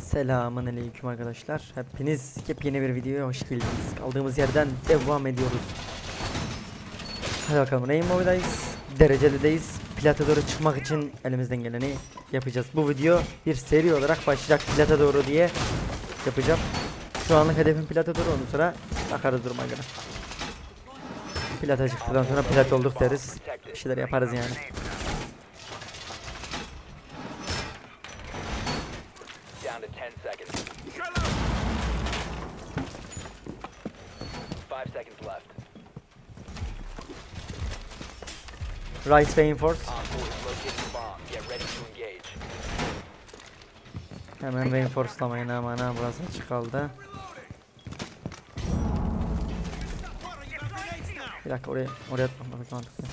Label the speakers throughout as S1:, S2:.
S1: Selamun aleyküm arkadaşlar. Hepiniz yepyeni bir videoya hoş geldiniz. Kaldığımız yerden devam ediyoruz. Hadi bakalım Rainbow'dayız. Derecelideyiz. Plata doğru çıkmak için elimizden geleni yapacağız. Bu video bir seri olarak başlayacak plata doğru diye yapacağım. Şu anlık hedefim plata doğru ondan sonra bakarız duruma göre. Plata çıktıktan sonra plat olduk deriz. Bir şeyler yaparız yani.
S2: Down to 10 seconds. Five seconds left.
S1: Right reinforce.
S2: Op 4 is located the bomb. Get ready to engage.
S1: Hemen reinforcelamayın aman ha burası açık kaldı. Bir dakika oraya oraya atmamak mantıklı.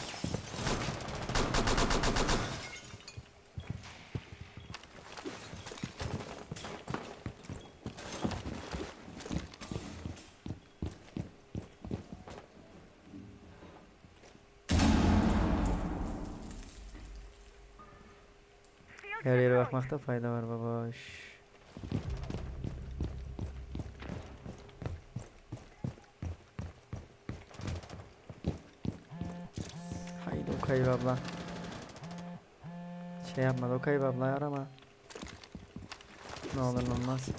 S1: Bakmakta fayda var babaş. Haydi Okay abla. Şey yapma Okay abla arama. Ne olur ne olmaz.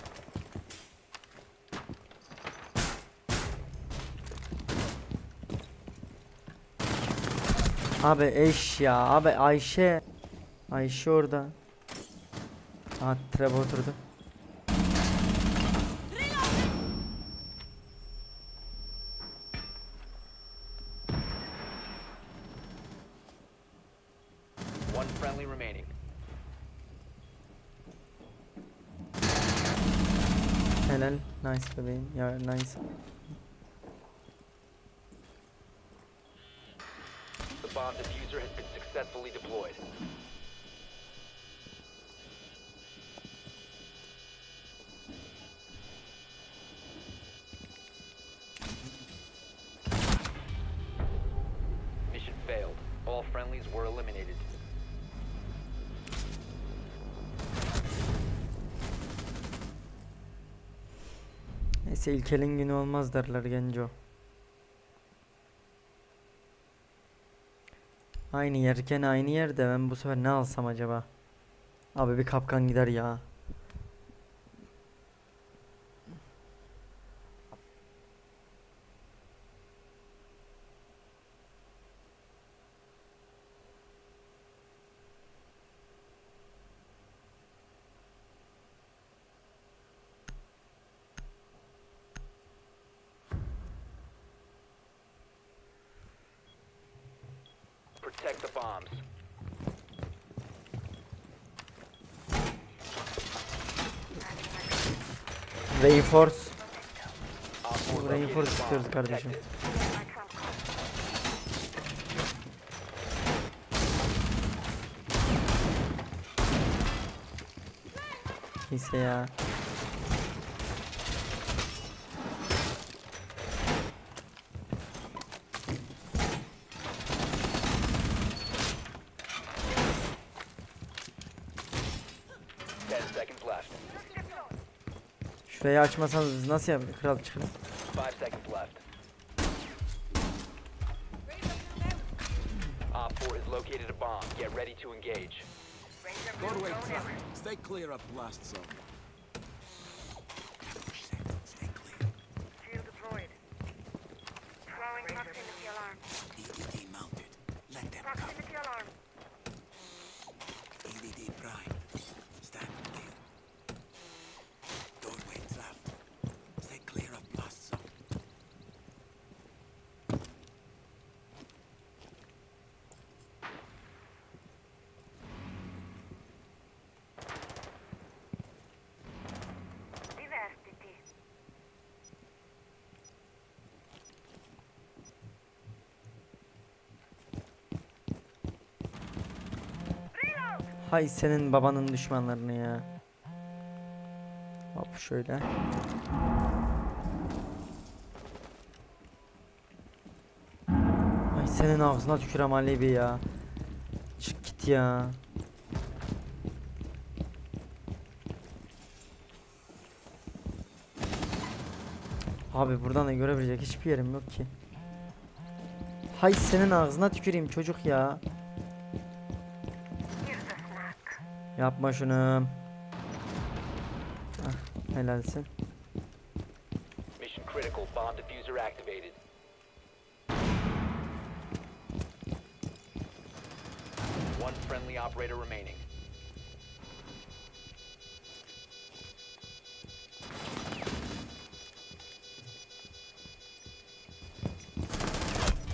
S1: Abi eş ya abi Ayşe. Ayşe orada. Aha trap oturdu.
S2: One friendly remaining.
S1: Helal. Nice bebeğim. Ya nice.
S2: The bomb diffuser has been successfully deployed.
S1: Neyse ilkelin günü olmaz derler genco. Aynı yerken aynı yerde ben bu sefer ne alsam acaba? Abi bir kapkan gider ya. Reinforce.
S2: Op 4
S1: Burayı
S2: located
S1: force
S2: the bomb.
S1: istiyoruz kardeşim. Neyse ya.
S2: Ten seconds left.
S1: Şurayı açmasanız biz nasıl yap kral çıkın.
S2: Five seconds left. Op 4 has located a bomb. Get ready to engage.
S3: Doorway trap. Stay clear of blast zone. Stay clear.
S4: Shield deployed. Throwing proximity alarm.
S3: EDD mounted. Let them come.
S4: Proximity alarm.
S3: EDD prime.
S1: Hay senin babanın düşmanlarını ya. Hop şöyle. Ay senin ağzına tükürem Alevi ya. Çık git ya. Abi buradan da görebilecek hiçbir yerim yok ki. Hay senin ağzına tüküreyim çocuk ya. Yapma şunu. Ah, helalsin.
S2: Mission critical. Bomb diffuser activated. One friendly operator remaining.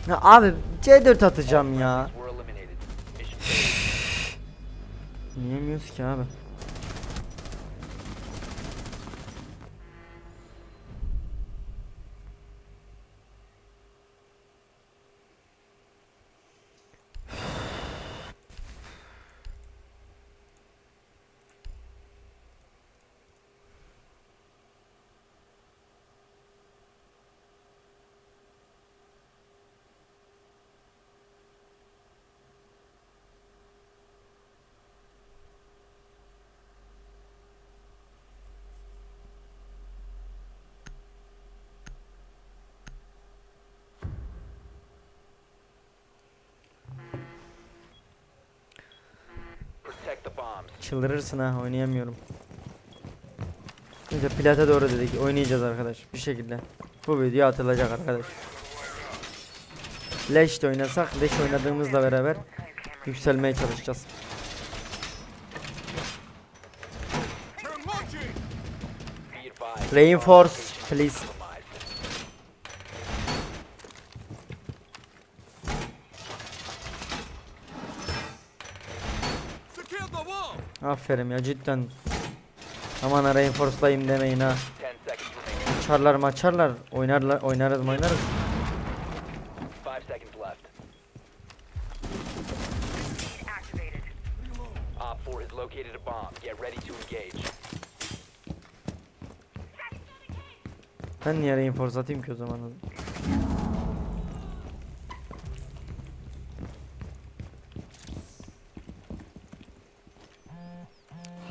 S1: Ya abi C4 atacağım ya. Yiyemiyoruz ki abi. Çıldırırsın ha oynayamıyorum. Neyse plata doğru dedik oynayacağız arkadaş bir şekilde. Bu video atılacak arkadaş. Leş de oynasak leş oynadığımızla beraber yükselmeye çalışacağız. Reinforce please. Aferin ya cidden. Aman reinforce'layım demeyin ha.
S2: 10 seconds remaining.
S1: Açarlar oynarlar oynarız mı oynarız.
S2: 5 seconds left.
S4: Activated.
S2: Op 4 has located a bomb. Get ready to engage.
S1: Ben niye reinforce atayım ki o zaman?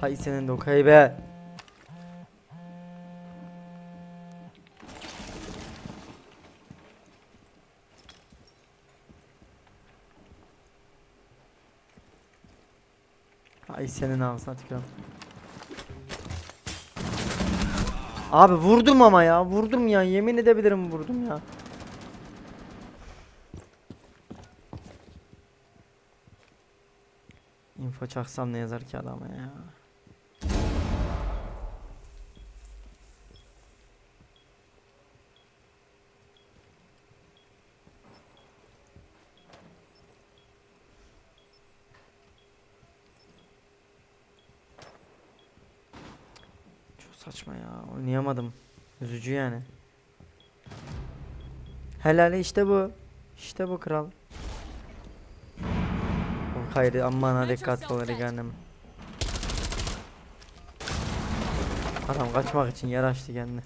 S1: Hay senin de okay be. Hay senin ağzına tükürüm. Abi vurdum ama ya vurdum ya yemin edebilirim vurdum ya. Info çaksam ne yazar ki adama ya. Saçma ya oynayamadım. Üzücü yani. Helal işte bu. İşte bu kral. O Hayri aman ha dikkatli ol Rigan'ım. Adam kaçmak için yer açtı kendine.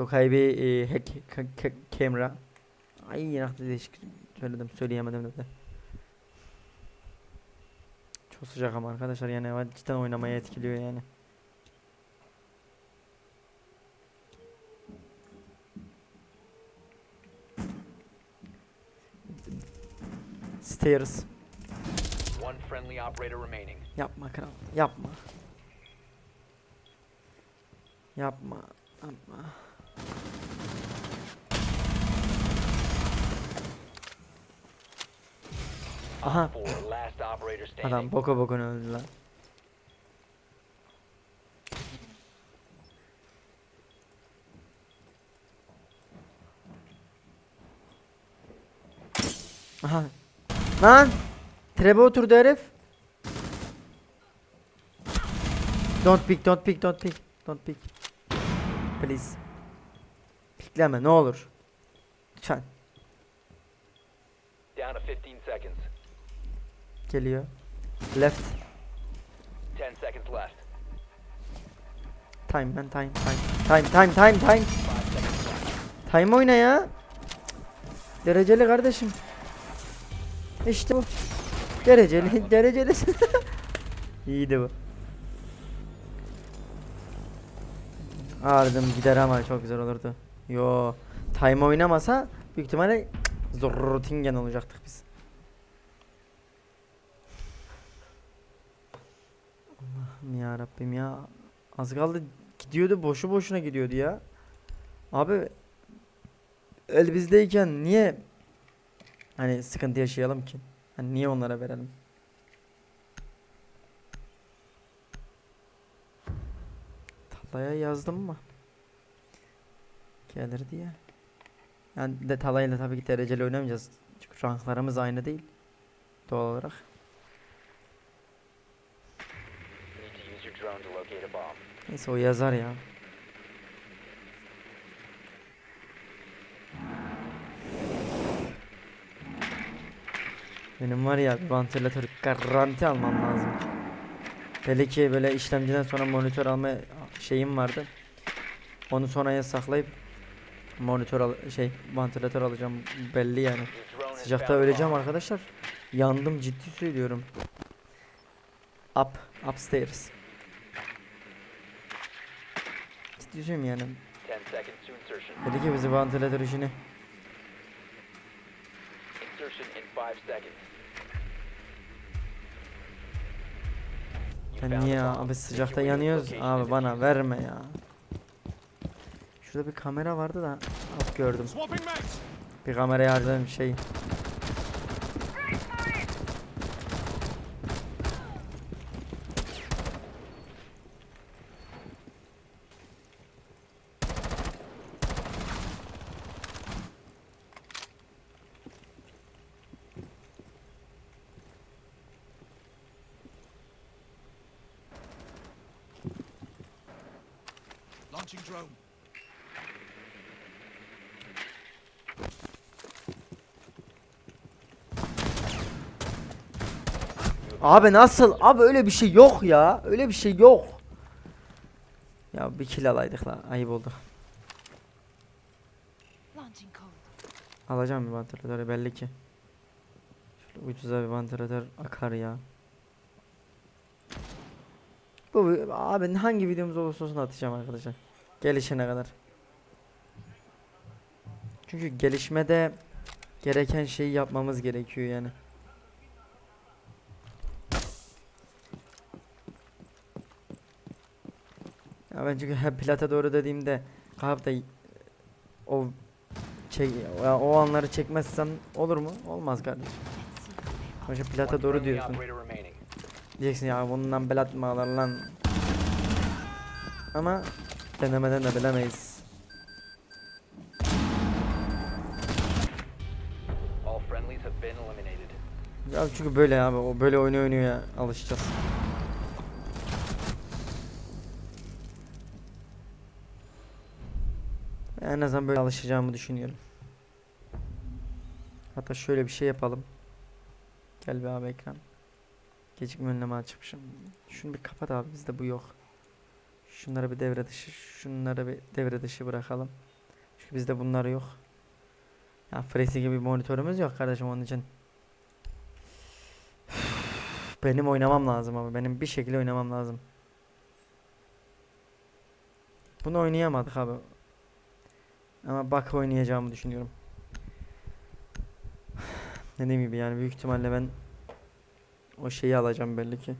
S1: Tokay bir e, hack ka- ka- camera. Ay nasıl değişik söyledim söyleyemedim de. Çok sıcak ama arkadaşlar yani cidden oynamaya etkiliyor yani. Stairs.
S2: One friendly operator remaining.
S1: Yapma kral. Yapma. Yapma. Yapma. Aha.
S2: 4 last operator standing.
S1: Adam boka bokuna öldü lan. Aha. Lan! Trebe oturdu herif. Don't pick, don't pick, don't pick. Don't pick. Please. Pikleme ne olur. Lütfen.
S2: Down to 15 seconds.
S1: Geliyor. Left.
S2: 10 seconds left.
S1: Time man time time. Time time time time. Time oyna ya. Dereceli kardeşim. İşte bu. Dereceli dereceli. İyiydi bu. Ardım gider ama çok güzel olurdu. Yo, time oynamasa büyük ihtimalle Zorrotingen olacaktık biz. Ya Rabbim ya. Az kaldı gidiyordu boşu boşuna gidiyordu ya. Abi el bizdeyken niye hani sıkıntı yaşayalım ki? Hani niye onlara verelim? Talaya yazdım mı? Gelir diye. Yani de Talay'la tabii ki dereceli oynamayacağız. Çünkü ranklarımız aynı değil. Doğal olarak.
S2: Need to use your drone to locate a bomb.
S1: Neyse o yazar ya. Benim var ya bir vantilatör garanti almam lazım. Belli ki böyle işlemciden sonra monitör alma şeyim vardı. Onu sonraya saklayıp monitör al şey vantilatör alacağım belli yani. Sıcakta öleceğim arkadaşlar. Yandım ciddi söylüyorum. Up, upstairs. Söylüyorum yani.
S2: 10 seconds to insertion.
S1: Dedi ki bizi vantilatör işini.
S2: Insertion in 5 seconds. You
S1: Ben
S2: found
S1: niye ya? Abi sıcakta yanıyoruz. Abi bana verme ya. Şurada bir kamera vardı da az gördüm. Bir kameraya harcadım şey.
S3: Launching drone.
S1: Abi nasıl? Abi öyle bir şey yok ya. Öyle bir şey yok. Ya bir kill alaydık la. Ayıp oldu. Alacağım bir vantilatörü belli ki. Şöyle ucuza bir vantilatör akar ya. Bu abi hangi videomuz olursa olsun atacağım arkadaşlar. Gelişene kadar. Çünkü gelişmede gereken şeyi yapmamız gerekiyor yani. Ya ben çünkü hep plata doğru dediğimde kalkıp da o çek ya o anları çekmezsem olur mu? Olmaz kardeşim. Sonuçta plata doğru diyorsun. Diyeceksin ya bundan belat mı alır lan? Ama denemeden de bilemeyiz. Ya çünkü böyle abi o böyle oynuyor oynuyor ya alışacağız. En azından böyle alışacağımı düşünüyorum. Hatta şöyle bir şey yapalım. Gel bir abi ekran. Gecikme önlemi açmışım. Şunu bir kapat abi bizde bu yok. Şunları bir devre dışı, şunları bir devre dışı bırakalım. Çünkü bizde bunlar yok. Ya Freezy gibi bir monitörümüz yok kardeşim onun için. Benim oynamam lazım ama benim bir şekilde oynamam lazım. Bunu oynayamadık abi. Ama bak oynayacağımı düşünüyorum. Dediğim gibi yani büyük ihtimalle ben o şeyi alacağım belli ki.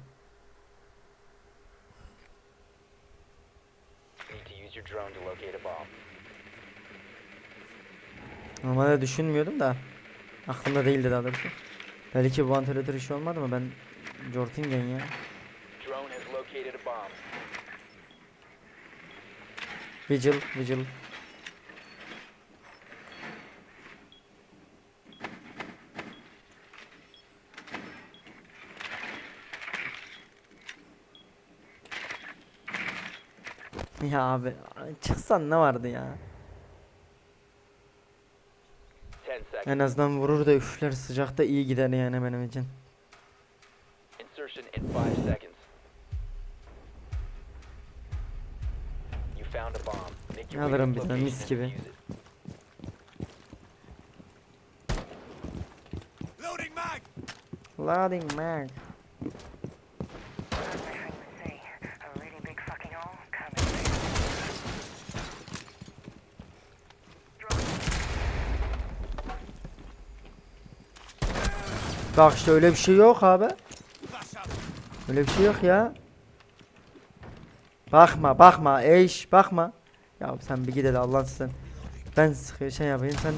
S2: Need to use your drone to locate a bomb.
S1: Normalde düşünmüyordum da aklımda değildi daha doğrusu. Belki bu vantilatör işi olmadı mı ben Jortingen ya. Vigil, Vigil. Ya abi çıksan ne vardı ya?
S2: 10 seconds.
S1: En azından vurur da üfler sıcakta iyi gider yani benim için.
S2: Insertion in 5 seconds. found a bomb. Make your way
S1: Alırım bir tane, mis gibi.
S3: Loading mag!
S1: Loading mag. Bak işte öyle bir şey yok abi. Öyle bir şey yok ya. Bakma bakma eş bakma. Ya sen bir gideli Allah'ın sen. Ben şey yapayım sen.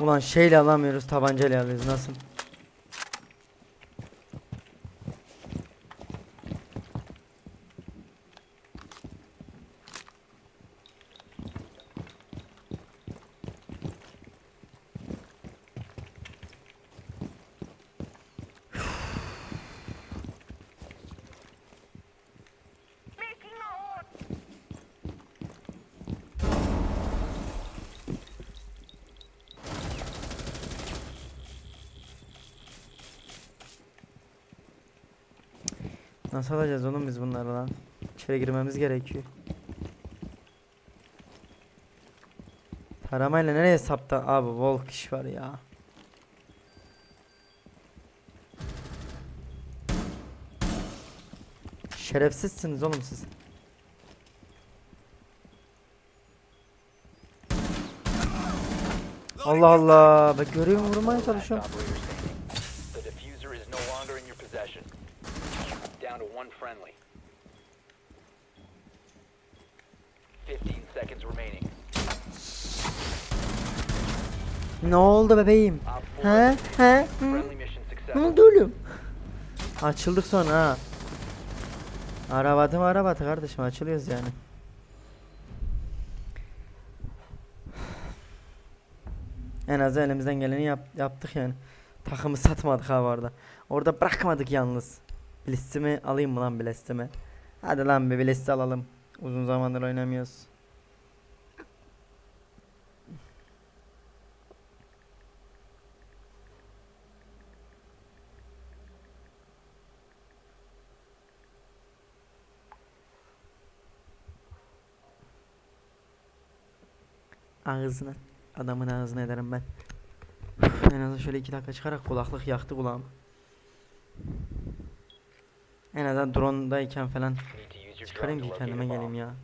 S1: Ulan şeyle alamıyoruz tabancayla alıyoruz nasıl? Nasıl alacağız oğlum biz bunları lan? İçeri girmemiz gerekiyor. Taramayla nereye sapta? Abi Volk iş var ya. Şerefsizsiniz oğlum siz. Allah Allah. Ben görüyorum vurmaya çalışıyorum.
S2: One friendly. 15 seconds remaining.
S1: Ne oldu bebeğim?
S2: Op 4
S1: He? He? Hı?
S2: friendly mission
S1: Ne
S2: successful.
S1: oldu oğlum? Açıldık sonra ha. Arabatı mı arabatı kardeşim açılıyoruz yani. En azı elimizden geleni yap- yaptık yani. Takımı satmadık ha bu arada. Orada bırakmadık yalnız. Blistimi alayım mı lan blistimi? Hadi lan bir blisti alalım. Uzun zamandır oynamıyoruz. Ağzına. Adamın ağzına ederim ben. en azından şöyle iki dakika çıkarak kulaklık yaktı kulağım. En azından drone'dayken falan çıkarayım ki kendime geleyim ya.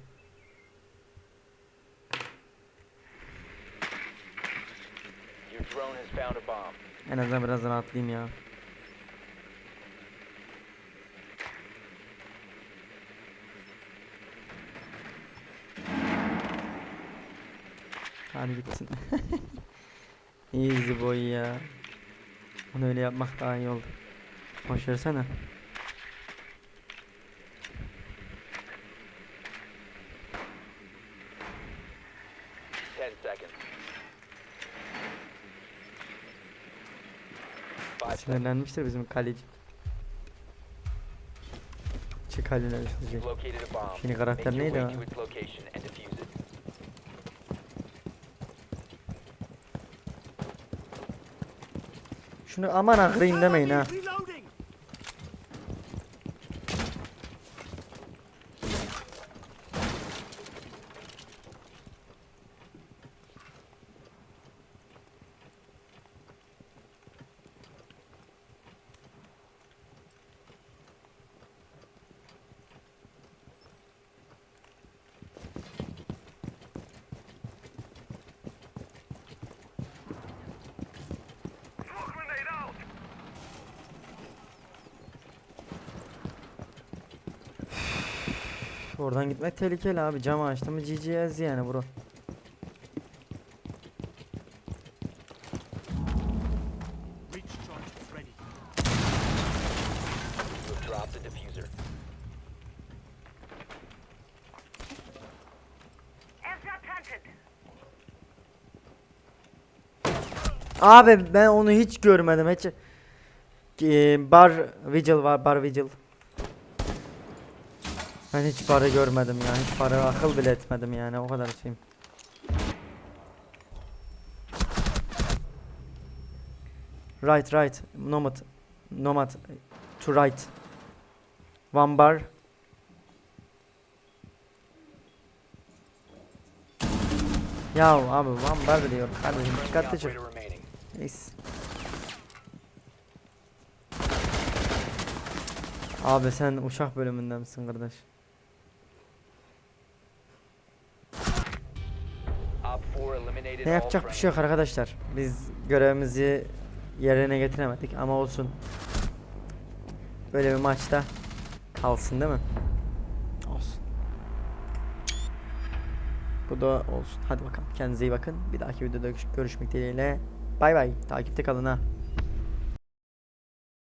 S1: En azından biraz rahatlayayım ya. Hadi gitsin. Easy boy ya. Onu öyle yapmak daha iyi oldu. Boş versene.
S2: Ten seconds. Five seconds.
S1: Sinirlenmiştir bizim kaleci. Çık haline düşecek. Şimdi karakter neydi ha? Şunu aman akırayım demeyin ha. Oradan gitmek tehlikeli abi. Cam açtı mı GGS yani bro. Abi ben onu hiç görmedim. Hiç Ee, bar vigil var, bar vigil. Ben hiç barı görmedim ya. Hiç barı akıl bile etmedim yani. O kadar şeyim. Right, right. Nomad. Nomad. To right. One bar. Ya abi one bar diyor. Kardeşim dikkatli çık. Neyse. Abi sen uçak bölümünden misin kardeş? Ne yapacak bir şey yok arkadaşlar. Biz görevimizi yerine getiremedik ama olsun. Böyle bir maçta kalsın değil mi? Olsun. Bu da olsun. Hadi bakalım. Kendinize iyi bakın. Bir dahaki videoda görüş- görüşmek dileğiyle. Bay bay. Takipte kalın ha.